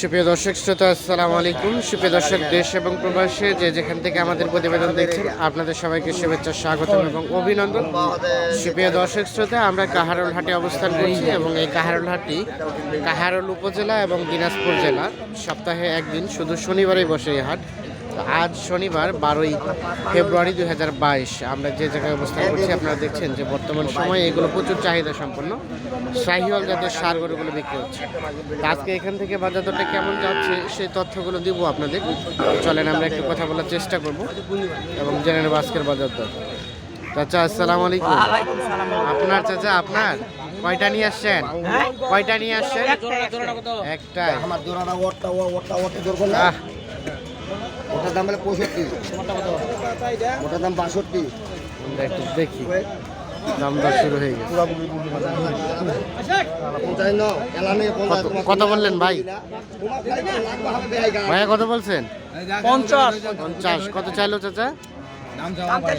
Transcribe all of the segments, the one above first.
সুপ্রিয় দর্শক, শ্রোতা, আসসালামু আলাইকুম। সুপ্রিয় দর্শক, দেশ এবং প্রবাসে যে যেখান থেকে আমাদের প্রতিবেদন দেখছেন, আপনাদের সবাইকে শুভেচ্ছা, স্বাগতম এবং অভিনন্দন। সুপ্রিয় দর্শক, শ্রোতা, আমরা কাহারল হাটে অবস্থান করছি এবং এই কাহারল হাটটি কাহারল উপজেলা এবং দিনাজপুর জেলা। সপ্তাহে একদিন, শুধু শনিবারই বসে এই হাট। আজ শনিবার বারোই ফেব্রুয়ারি দুই হাজার বাইশ। আমরা যে জায়গায় অবস্থান করছি আপনারা দেখছেন যে বর্তমান সময়ে এগুলো প্রচুর চাহিদা সম্পন্ন। শাহিওয়াল জাতের সার গরুগুলো বিক্রি হচ্ছে। আজকে এখান থেকে বাজার দরটা কেমন যাচ্ছে সেই তথ্যগুলো দিব আপনাদের। চলেন আমরা একটু কথা বলার চেষ্টা করব এবং জেনে নেব আজকের বাজার দর চাচা আসসালামু আলাইকুম। আপনার চাচা আপনার? কয়টা নিয়ে আসছেন? কয়টা নিয়ে আসছেন? একটাই আমার জোড়াটা জোর ওটার দাম বলে পঁয়ষট্টি। ওটার দাম বাষট্টি। একটু দেখি। দাম দর শুরু হয়ে গেছে। কত- বললেন ভাই? ভাইয়া কত বলছেন? পঞ্চাশ। পঞ্চাশ। কত চাইলো চাচা?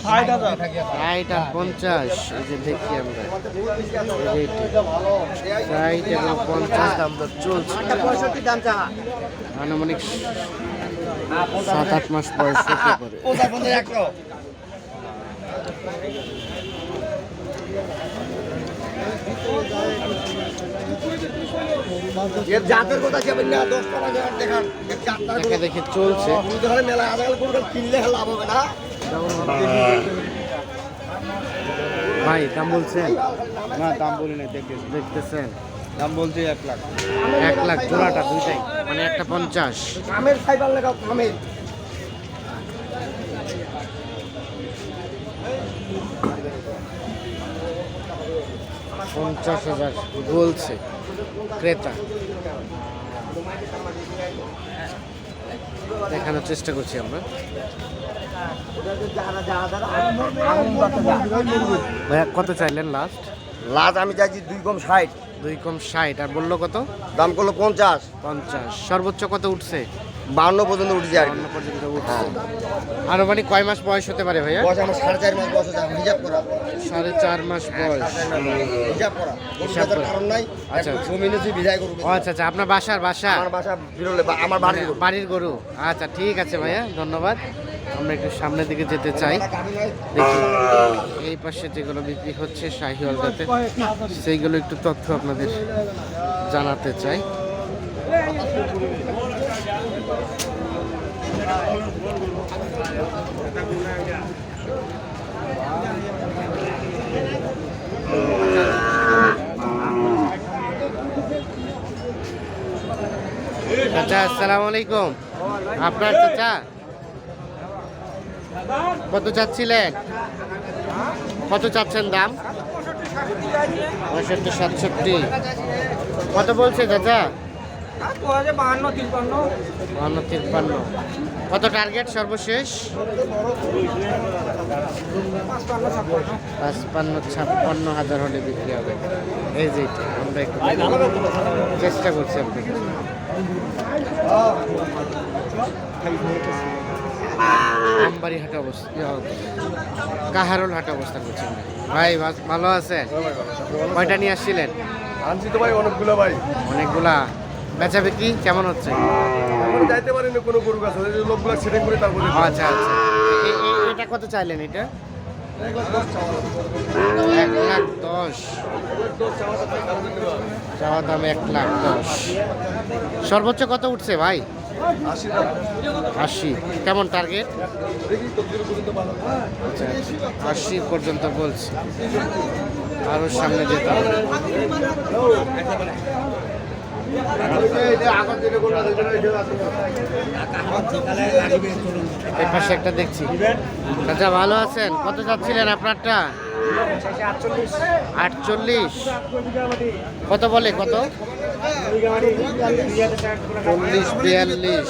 ষাট আর পঞ্চাশ। এই যে দেখি আমরা। ষাট এবং পঞ্চাশ দাম দর চলছে। আনুমানিক সাত আট মাস বয়স হতে পারে দেখে চলছে। না। ভাই দাম বলছেন? না দাম বলি না দেখতেছি দেখতেছেন। দাম বলছি এক লাখ। এক লাখ। জোড়াটা দুইটাই। মানে একটা পঞ্চাশ। আমের খাইবার লাগা আমের। পঞ্চাশ হাজার বলছে ক্রেতা। দেখানোর চেষ্টা করছি আমরা। ভাইয়া কত চাইলেন লাস্ট লাস্ট আমি চাইছি দুই কম ষাট। দুই কম ষাট আর বলল কত? দাম করল পঞ্চাশ। পঞ্চাশ। সর্বোচ্চ কত উঠছে? বাউন্ন পর্যন্ত উঠেছে আর কি। উঠছে। আনুমানিক কয় মাস বয়স হতে পারে ভাইয়া? বয়স আমার সাড়ে চার মাস বয়স হচ্ছে আমি হিসাব করা। সাড়ে চার মাস বয়স। হিসাব করা। হিসাব হিসাব করা। কারণ নাই আচ্ছা, আচ্ছা। জমি নিয়েছি বিদায় করব আচ্ছা আচ্ছা আপনার বাসার বাসা? আমার বাসা বিরলে আমার বাড়ির গরু। বাড়ির গরু। আচ্ছা ঠিক আছে ভাইয়া ধন্যবাদ। আমরা একটু সামনের দিকে যেতে চাই। দেখি। এই পাশে যেগুলো বিক্রি হচ্ছে জাতে সেইগুলো একটু তথ্য আপনাদের জানাতে চাই। চাচা, আসসালামু আলাইকুম। আপনার চাচা? কত চাচ্ছিলেন? কত চাচ্ছেন দাম? পঁয়ষট্টি, সাতষট্টি। কত বলছে চাচা? বাহান্ন তিপ্পান্ন। বান্ন তিপ্পান্ন। কত টার্গেট সর্বশেষ? পাঁচপান্ন ছাপ্পান্ন। হাজার হলে বিক্রি হবে। এই যে আমরা একটু চেষ্টা করছি আপনি আমবাড়ি হাটে অবস্থা কাহারোল হাটে অবস্থান করছি। ভাই ভালো আছেন? কয়টা নিয়ে আসছিলেন? আনছি তো ভাই অনেকগুলো ভাই। অনেকগুলা? বেচা বিক্রি কেমন হচ্ছে? এখন যাইতে কোনো গরু গাছ। লোকগুলো সেটিং করে তারপরে আচ্ছা আচ্ছা। এটা কত চাইলেন এটা? এক লাখ দশ। দাম এক লাখ দশ। সর্বোচ্চ কত উঠছে ভাই? আশি। কেমন টার্গেট আচ্ছা আশি পর্যন্ত বলছি। আরও সামনে যেতে হবে। এই একটা দেখছি। আচ্ছা ভালো আছেন? কত যাচ্ছিলেন আপনারটা? আটচল্লিশ। কত বলে, কত? চল্লিশ, বিয়াল্লিশ।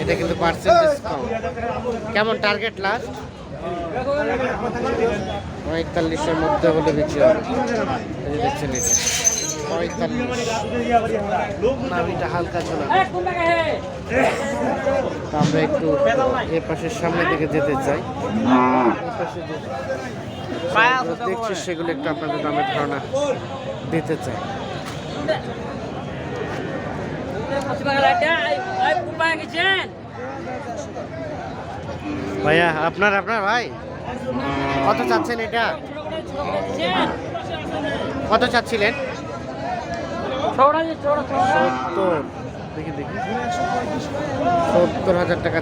এটা কিন্তু পার্সেন্টেজ কম কেমন টার্গেট লাস্ট পঁয়তাল্লিশের মধ্যে হলে বিক্রি হবে। দেখছেন এটা। পঁয়তাল্লিশ নাভিটা হালকা ঝোলা আমরা একটু এ পাশের সামনের দিকে যেতে চাই। দেখছি সেগুলো একটু আপনাদের দামের ধারণা দিতে চাই। ভাইয়া আপনার আপনার ভাই? কত চাচ্ছেন এটা? কত চাচ্ছিলেন? সত্তর দেখি দেখি সত্তর হাজার টাকা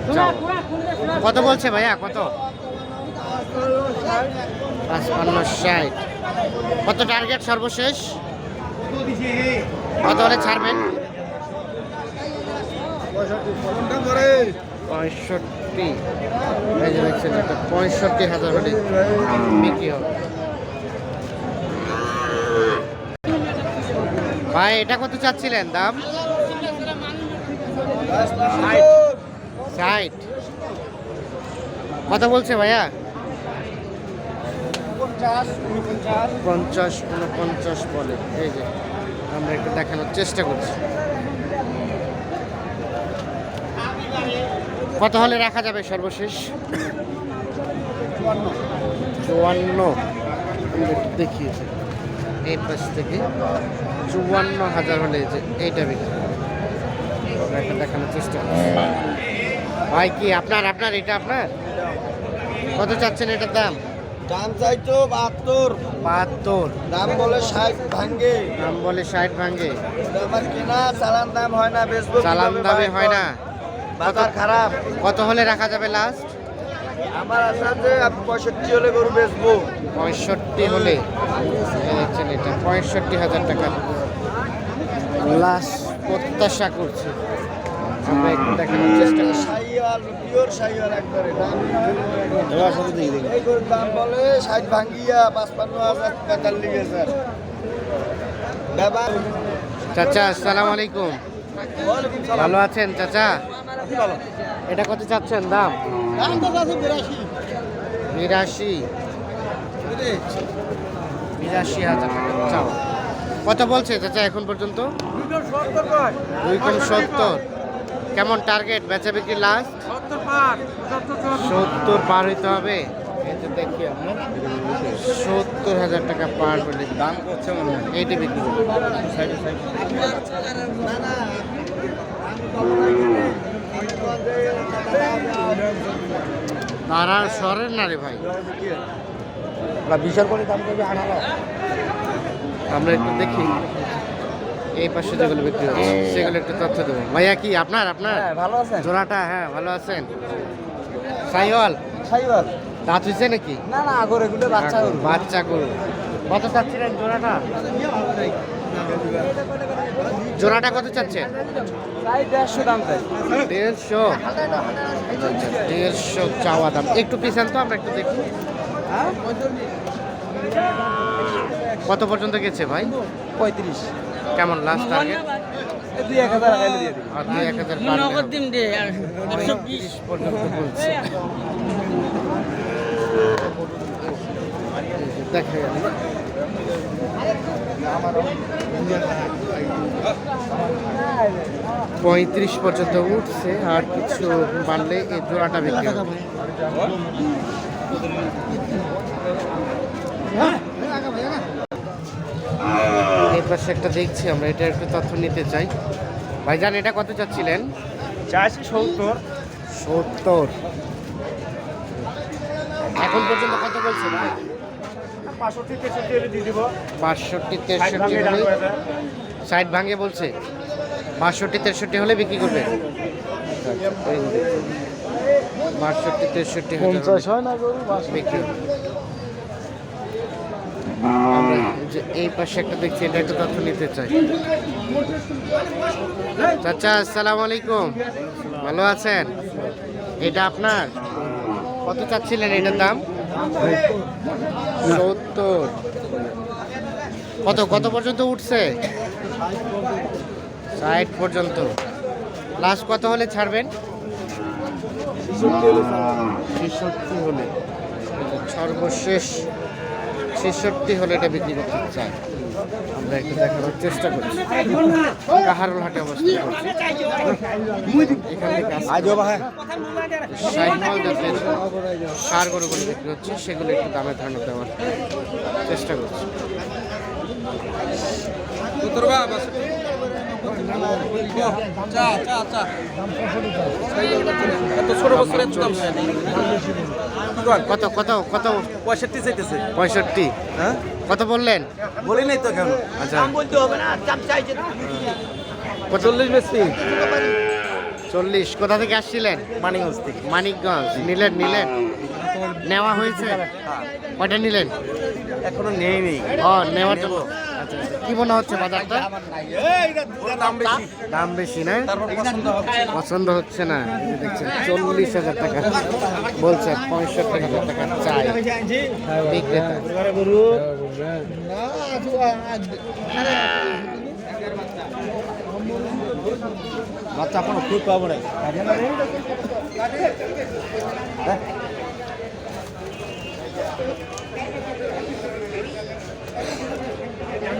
কত বলছে ভাইয়া কত? পাঁচপান্ন ষাট। কত টার্গেট সর্বশেষ? কত হলে ছাড়বেন? পঁয়ষট্টি। পঁয়ষট্টি হাজার হলে বিক্রি হবে। ভাই, এটা কত চাচ্ছিলেন দাম? ষাট। কত বলছে ভাইয়া? পঞ্চাশ, উনপঞ্চাশ বলে। এই যে, আমরা একটু দেখানোর চেষ্টা করছি। কত হলে রাখা যাবে সর্বশেষ? চুয়ান্ন। দেখিয়েছি। এই পাশ থেকে চুয়ান্ন হাজার হলে যে এইটা বিক্রি দেখানোর চেষ্টা করছি। ভাই কি আপনার আপনার এটা আপনার? কত চাচ্ছেন এটার দাম? দাম চাইতো বাহাত্তর। বাহাত্তর। দাম বলে ষাট ভাঙ্গে। দাম বলে ষাট ভাঙ্গে। আমার কেনা চালান দাম হয় না বেচবো চালান দামে হয় না। বাজার খারাপ। কত হলে রাখা যাবে লাস্ট আমার আশা যে আমি পঁয়ষট্টি হলে গরু বেচবো। পঁয়ষট্টি হলে দেখছেন এটা পঁয়ষট্টি হাজার টাকা। লাস্ট প্রত্যাশা করছি। আমরা একটু দেখানোর চেষ্টা করছি। পিওর সাইয়াল একবারে এই গরুর দাম বলে ষাট ভাঙ্গিয়া পাঁচপান্ন হাজার চাচা আসসালামু আলাইকুম। ভালো আছেন চাচা? এটা কত চাচ্ছেন দাম? বিরাশি। বিরাশি হাজার টাকা। চাও। কত বলছে চাচা এখন পর্যন্ত? দুই কোন সত্তর। কেমন টার্গেট বেচা বিক্রি লাস্ট সত্তর পার হইতে হবে। দেখি সত্তর হাজার টাকা পার হলে দাম করছে মনে হয়। এইটা বিক্রি সাইডে সরের না রে ভাই বিশাল করে দাম করবে আঠারো আমরা একটু দেখি। এই পাশে যেগুলো বিক্রি হচ্ছে সেগুলো একটু তথ্য দেবো। ভাইয়া কি আপনার আপনার? ভালো আছেন? জোড়াটা হ্যাঁ ভালো আছেন। সাইওয়াল? সাইবার দাঁত হয়েছে নাকি? না না আগর এগুলো বাচ্চা বাচ্চা গরু। কত চাচ্ছিলেন জোড়াটা? জোড়াটা কত প্রায় দেড়শো দাম দেড়শো। দেড়শো চাওয়া দাম। একটু পিছান তো আমরা একটু দেখি। কত পর্যন্ত গেছে ভাই? পঁয়ত্রিশ। কেমন লাস্ট টার্গেট দুই এক হাজার আগাইলে দিয়ে দিবি। আর দুই এক হাজার পর্যন্ত বলছে। দেখা। গেল পঁয়ত্রিশ পর্যন্ত উঠছে আর কিছু বাড়লে এই জোড়াটা বিক্রি এই পাশে একটা দেখছি আমরা এটা একটু তথ্য নিতে চাই। ভাইজান এটা কত চাচ্ছিলেন? চারশো সত্তর। সত্তর। এখন পর্যন্ত কত বলছে ভাই পাঁচষট্টি তেষট্টি হলে দিয়ে দিব বাষট্টি তেষট্টি হলে ষাট ভাঙে বলছে। বাষট্টি তেষট্টি হলে বিক্রি করবে? বাষট্টি তেষট্টি হয় না বিক্রি এই পাশে একটা দেখছি এটা একটু তথ্য নিতে চাই। চাচা আসসালামু আলাইকুম। ভালো আছেন? এটা আপনার? কত চাচ্ছিলেন এটার দাম? সত্তর। কত কত পর্যন্ত উঠছে? ষাট পর্যন্ত। লাস্ট কত হলে ছাড়বেন? ছেষট্টি হলে সর্বশেষ। ছেষট্টি হলে এটা বিক্রি করতে চাই আমরা একটু দেখানোর চেষ্টা করছি। কাহারুল হাটে অবস্থান করছি এখান থেকে সাইকেল জাতের সার গরুগুলো বিক্রি হচ্ছে। সেগুলো একটু দামে ধারণা দেওয়ার চেষ্টা করছি। কত কত কত? পঁয়ষট্টি চাইতেছে। পঁয়ষট্টি। হ্যাঁ? কত বললেন? বলি নাই তো কেন? আচ্ছা। বলতে হবে না চল্লিশ বেশি। চল্লিশ। কোথা থেকে আসছিলেন? মানিকগঞ্জ থেকে। মানিকগঞ্জ। নিলেন নিলেন? নেওয়া হয়েছে? কয়টা নিলেন? এখনও নেই নেই। ও নেওয়ার জন্য। কি মনে হচ্ছে বাজারটা? দাম বেশি। না? পছন্দ হচ্ছে না। দেখছেন চল্লিশ হাজার টাকা। বলছে পঁয়ষট্টি হাজার টাকা চাই। বিক্রেতা। বাচ্চা এখনও খুব পাবো না।